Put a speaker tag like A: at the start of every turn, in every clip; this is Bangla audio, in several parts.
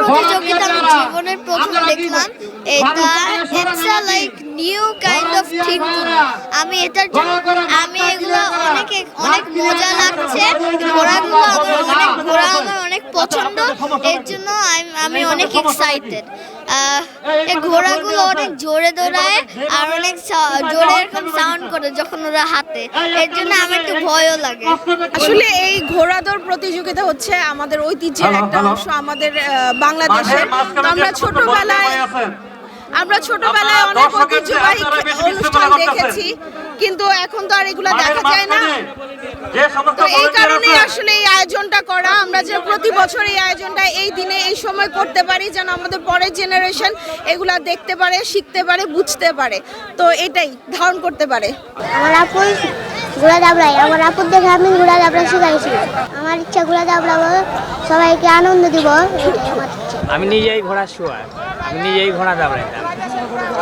A: প্রতিযোগিতা জীবনের প্রথম দেখলাম এটা it's like new kind of thing আমি এটার জন্য আমি এগুলো অনেক অনেক মজা লাগছে ঘোরাগুলো আমার অনেক ঘোরা আমার অনেক পছন্দ এর জন্য আমি অনেক এক্সাইটেড এই ঘোড়াগুলো অনেক জোরে দৌড়ায় আর অনেক জোরে এরকম সাউন্ড করে যখন ওরা হাতে এর জন্য আমার একটু ভয়ও লাগে।
B: আসলে এই ঘোড়াদৌড় প্রতিযোগিতা হচ্ছে আমাদের ঐতিহ্যের একটা অংশ আমাদের বাংলাদেশের। আমরা ছোটবেলায় আমরা ছোটবেলায় অনেক ঐতিহ্যবাহী অনুষ্ঠান দেখেছি কিন্তু এখন তো আর এগুলো দেখা যায় না। তো এই কারণে আসলে এই আয়োজনটা করা আমরা যে প্রতি বছর এই আয়োজনটা এই দিনে এই সময় করতে পারি যেন আমাদের পরের জেনারেশন এগুলা দেখতে পারে শিখতে পারে বুঝতে পারে। তো এটাই ধারণ করতে পারে।
C: আমার আপু ঘোড়া দাবড়াই আমার আপুর দেখে আমি ঘোড়া দাবড়া শিখাইছি আমার ইচ্ছা ঘোড়া দাবড়াবো সবাইকে আনন্দ দিব। এটাই আমার ইচ্ছা
D: আমি নিজেই ঘোড়া শোয়ার আমি নিজেই ঘোড়া দাবড়াইতাম।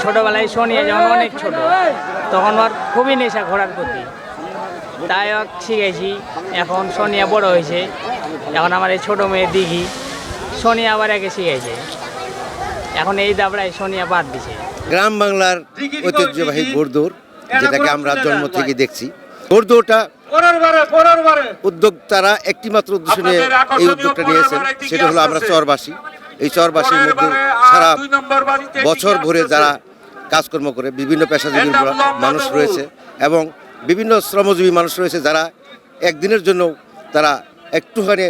D: ছোটবেলায় শোনিয়ে যখন অনেক ছোট, তখন ওর খুবই নেশা ঘোড়ার প্রতি। তাই ওকে শিখেছি, এখন সোনিয়া বড় হয়েছে, এখন আমার এই ছোটো মেয়ে দিঘি, সোনিয়া আবার একে শিখেছে। এখন এই দাবড়ায় সোনিয়া বাদ দিছে।
E: গ্রাম বাংলার ঐতিহ্যবাহী ঘোড়দৌড়, যেটাকে আমরা জন্ম থেকে দেখছি। ঘোড়দৌড়টা উদ্যোক্তারা একটি মাত্র উদ্দেশ্য নিয়ে এই উদ্যোগটা নিয়েছেন, সেটা হলো আমরা চরবাসী। এই চরবাসীর মধ্যে সারা বছর ভরে যারা কাজকর্ম করে বিভিন্ন পেশাজীবীর মানুষ রয়েছে এবং বিভিন্ন শ্রমজীবী মানুষ রয়েছে যারা একদিনের জন্য তারা একটুখানি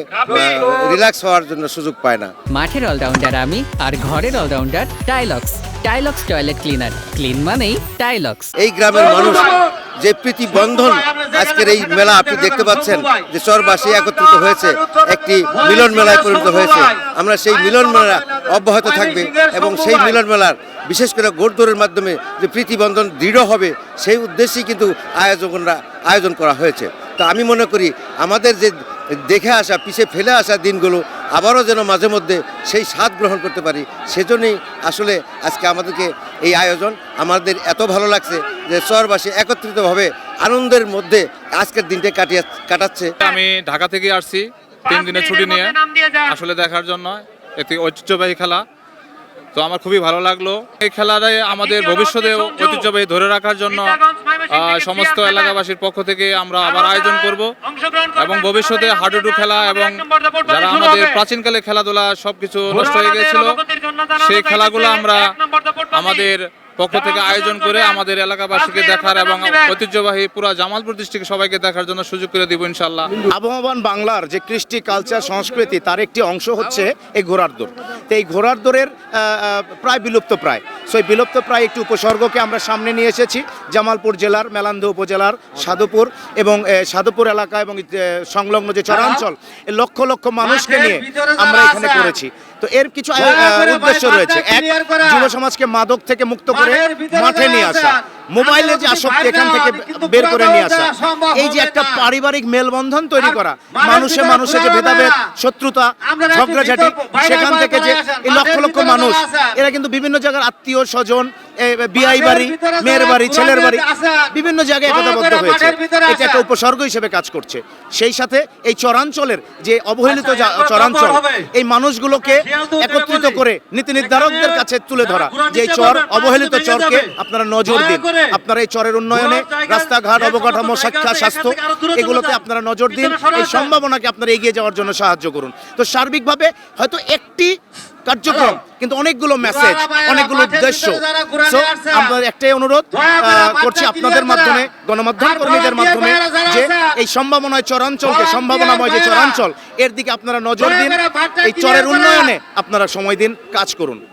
E: রিল্যাক্স হওয়ার জন্য সুযোগ পায় না।
F: মাঠের অলরাউন্ডার আমি আর ঘরের allrounder Tilex Tilex toilet cleaner clean মানেই টাইলক্স
E: এই গ্রামের মানুষ যে প্রীতি বন্ধন আজকের এই মেলা আপনি দেখতে পাচ্ছেন যে চরবাসী একত্রিত হয়েছে একটি মিলন মেলায় পরিণত হয়েছে। আমরা সেই মিলন মেলা অব্যাহত থাকবে এবং সেই মিলন মেলার বিশেষ করে গোড়দৌড়ের মাধ্যমে যে প্রীতি বন্ধন দৃঢ় হবে সেই উদ্দেশ্যেই কিন্তু আয়োজকরা আয়োজন করা হয়েছে। তো আমি মনে করি আমাদের যে দেখে আসা পিছে ফেলে আসা দিনগুলো আবারও যেন মাঝে মধ্যে সেই স্বাদ গ্রহণ করতে পারি। সেজন্যই আসলে আজকে আমাদেরকে এই আয়োজন আমাদের এত ভালো লাগছে যে চরবাসী একত্রিতভাবে আনন্দের মধ্যে আজকের দিনটা কাটিয়ে কাটাচ্ছে।
G: আমি ঢাকা থেকে আসছি তিন দিনের ছুটি নিয়ে আসলে দেখার জন্য একটি ঐতিহ্যবাহী খেলা। তো আমার খুবই ভালো লাগল। এই খেলাটাই আমাদের ভবিষ্যতে ঐতিহ্যবাহী ধরে রাখার জন্য সমস্ত এলাকাবাসীর পক্ষ থেকে আমরা আবার আয়োজন করব এবং ভবিষ্যতে হাডুডু খেলা এবং যারা আমাদের প্রাচীনকালে খেলাধুলা সবকিছু নষ্ট হয়ে গিয়েছিল সেই খেলাগুলো আমরা আমাদের পক্ষ থেকে আয়োজন করে আমাদের এলাকাবাসীকে দেখার এবং ঐতিহ্যবাহী পুরো জামালপুর ডিস্ট্রিক্ট সবাইকে দেখার জন্য সুযোগ করে দিব ইনশাল্লাহ
H: আবহমান বাংলার যে কৃষ্টি কালচার সংস্কৃতি তার একটি অংশ হচ্ছে এই ঘোড়ার দৌড়। তো এই ঘোড়ার দৌড়ের প্রায় বিলুপ্ত প্রায়। সো এই বিলুপ্ত প্রায় একটি উপসর্গকে আমরা সামনে নিয়ে এসেছি জামালপুর জেলার মেলান্ধ উপজেলার সাধুপুর এবং সাধুপুর এলাকা এবং সংলগ্ন যে চরাঞ্চল লক্ষ লক্ষ মানুষকে নিয়ে আমরা এখানে করেছি। তো এর কিছু উদ্দেশ্য রয়েছে। এক যুব সমাজকে মাদক থেকে মুক্ত করে মাঠে নিয়ে আসা। মোবাইলে যে আসক্তি এখান থেকে বের করে নিয়ে আসা। এই যে একটা পারিবারিক মেলবন্ধন তৈরি করা। মানুষে মানুষে যে ভেদাভেদ শত্রুতা ঝগড়াঝাটি সেখান থেকে যে লক্ষ লক্ষ মানুষ এরা কিন্তু বিভিন্ন জায়গার আত্মীয় স্বজন বিআই বাড়ি মেয়ের বাড়ি ছেলের বাড়ি বিভিন্ন জায়গায় একতাবদ্ধ হয়েছে। এটা একটা উপসর্গ হিসেবে কাজ করছে। সেই সাথে এই চরাঞ্চলের যে অবহেলিত চরাঞ্চল এই মানুষগুলোকে একত্রিত করে নীতি নির্ধারকদের কাছে তুলে ধরা। যে চর অবহেলিত চরকে আপনারা নজর দিন। আপনারা এই চরের উন্নয়নে রাস্তাঘাট অবকাঠামো শিক্ষা স্বাস্থ্য এগুলোতে আপনারা নজর দিন এই সম্ভাবনাকে আপনারা এগিয়ে যাওয়ার জন্য সাহায্য করুন। তো সার্বিকভাবে হয়তো একটি কার্যক্রম কিন্তু অনেকগুলো মেসেজ অনেকগুলো উদ্দেশ্য। সো আমাদের একটাই অনুরোধ আহ, করছি আপনাদের মাধ্যমে গণমাধ্যম কর্মীদের মাধ্যমে যে এই সম্ভাবনায় চরাঞ্চলকে সম্ভাবনাময় যে চরাঞ্চল এর দিকে আপনারা নজর দিন এই চরের উন্নয়নে আপনারা সময় দিন কাজ করুন।